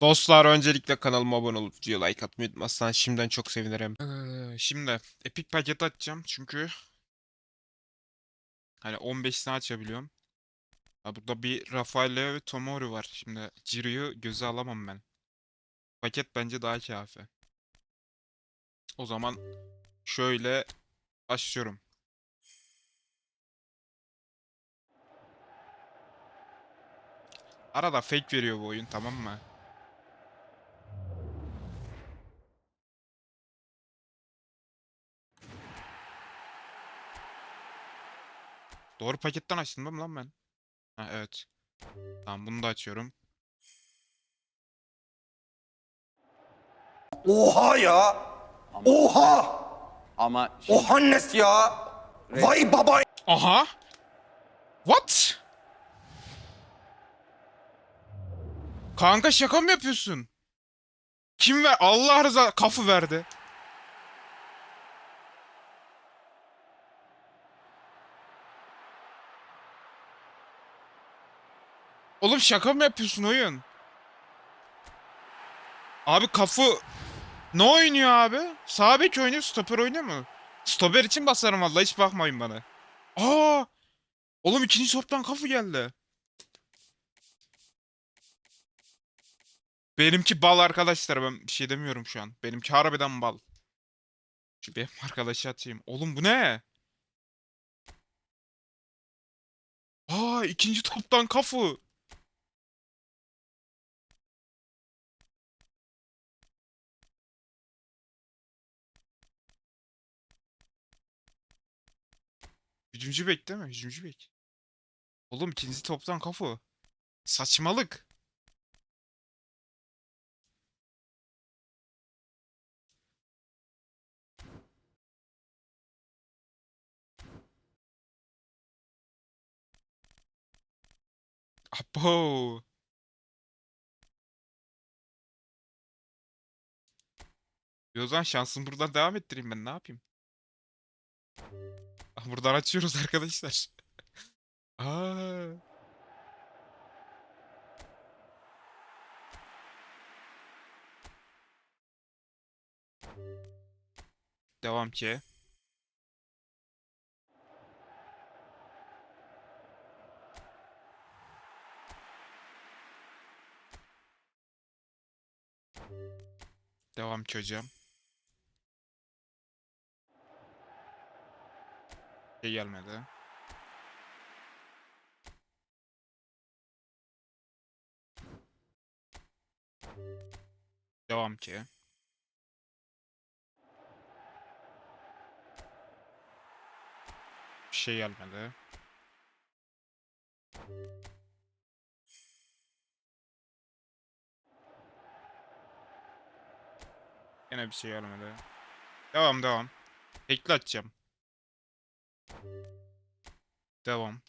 Dostlar öncelikle kanalıma abone olup videoya like atmayı unutmazsan şimdiden çok sevinirim. Ee, şimdi Epic paket açacağım çünkü hani 15 tane açabiliyorum. Ha, burada bir Rafael ve Tomori var. Şimdi Ciro'yu göze alamam ben. Paket bence daha kafi. O zaman şöyle başlıyorum. Arada fake veriyor bu oyun tamam mı? Doğru paketten açtım değil mi lan ben? Ha evet. Tamam bunu da açıyorum. Oha ya! Oha! Ama şimdi Ohannes ya! Vay baba! Aha! What? Kanka şaka mı yapıyorsun? Kim ver? Allah rıza kafı verdi. Oğlum şaka mı yapıyorsun oyun? Abi kafı ne oynuyor abi? Sağ bek oynuyor, stoper oynuyor mu? Stoper için basarım vallahi hiç bakmayın bana. Aa! Oğlum ikinci toptan kafı geldi. Benimki bal arkadaşlar ben bir şey demiyorum şu an. Benimki harbiden bal. Şu benim arkadaşı atayım. Oğlum bu ne? Aa ikinci toptan kafı. Hücumcu bek değil mi? Hücumcu bek. Oğlum ikinci toptan kafı. Saçmalık. Abo. O zaman şansımı buradan devam ettireyim ben ne yapayım? Buradan açıyoruz arkadaşlar. Aa. Devam ki. Devam ki hocam. Şey gelmedi. Devam ki. Bir şey gelmedi. Yine bir şey gelmedi. Devam devam. Tekli açacağım. Devam.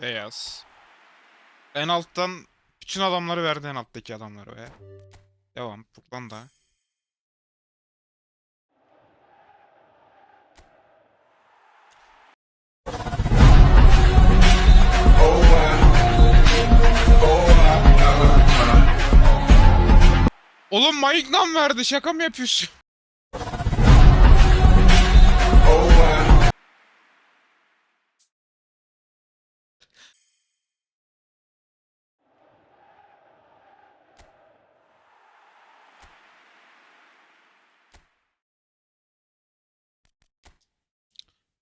Beyaz. En alttan bütün adamları verdi en alttaki adamları ve devam. Buradan da. Oğlum Maignan verdi şaka mı yapıyorsun?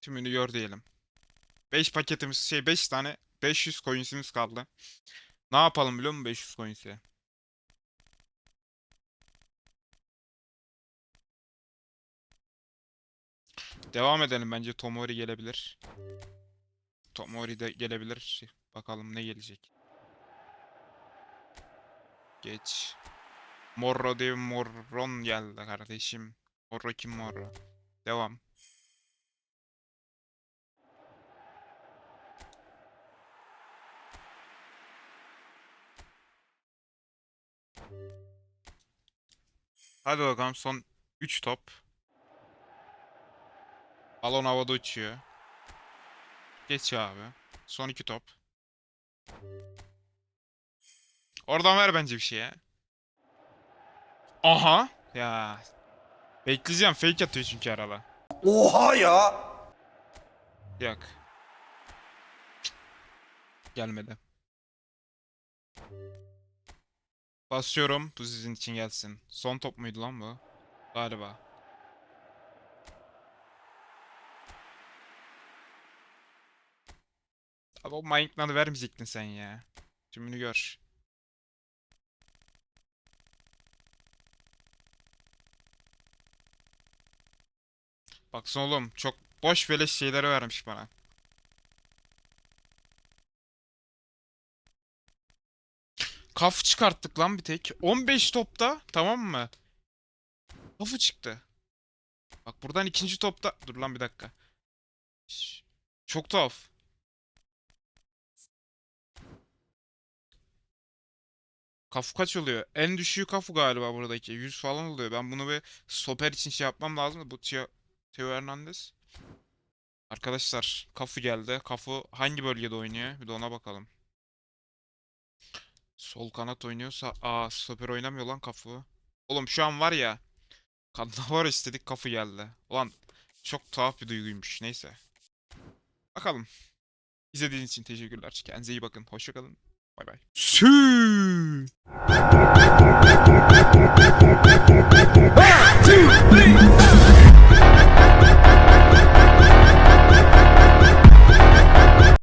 Tümünü gör diyelim. 5 paketimiz şey 5 tane 500 coins'imiz kaldı. Ne yapalım biliyor musun 500 coins'e? Devam edelim bence Tomori gelebilir. Tomori de gelebilir. Bakalım ne gelecek. Geç. Morro de Morron geldi kardeşim. Morro kim Morro? Devam. Hadi bakalım son 3 top. Balon havada uçuyor. Geç abi. Son iki top. Oradan ver bence bir şey ya. Aha. Ya. Bekleyeceğim. Fake atıyor çünkü arada. Oha ya. Yok. Gelmedi. Basıyorum. Bu sizin için gelsin. Son top muydu lan bu? Galiba. Abi o Minecraft'ı vermeyecektin sen ya. Tümünü gör. Baksana oğlum çok boş beleş şeyleri vermiş bana. Kaf çıkarttık lan bir tek. 15 topta tamam mı? Kafı çıktı. Bak buradan ikinci topta... Dur lan bir dakika. Çok tuhaf. Kafu kaç oluyor? En düşüğü kafu galiba buradaki. 100 falan oluyor. Ben bunu bir stoper için şey yapmam lazım. Bu Tio, Teo Hernandez. Arkadaşlar Kafu geldi. Kafu hangi bölgede oynuyor? Bir de ona bakalım. Sol kanat oynuyorsa... Aa stoper oynamıyor lan Kafu. Oğlum şu an var ya. Cannavaro istedik Kafu geldi. Ulan çok tuhaf bir duyguymuş. Neyse. Bakalım. İzlediğiniz için teşekkürler. Kendinize iyi bakın. Hoşçakalın. Bay bay. Sü.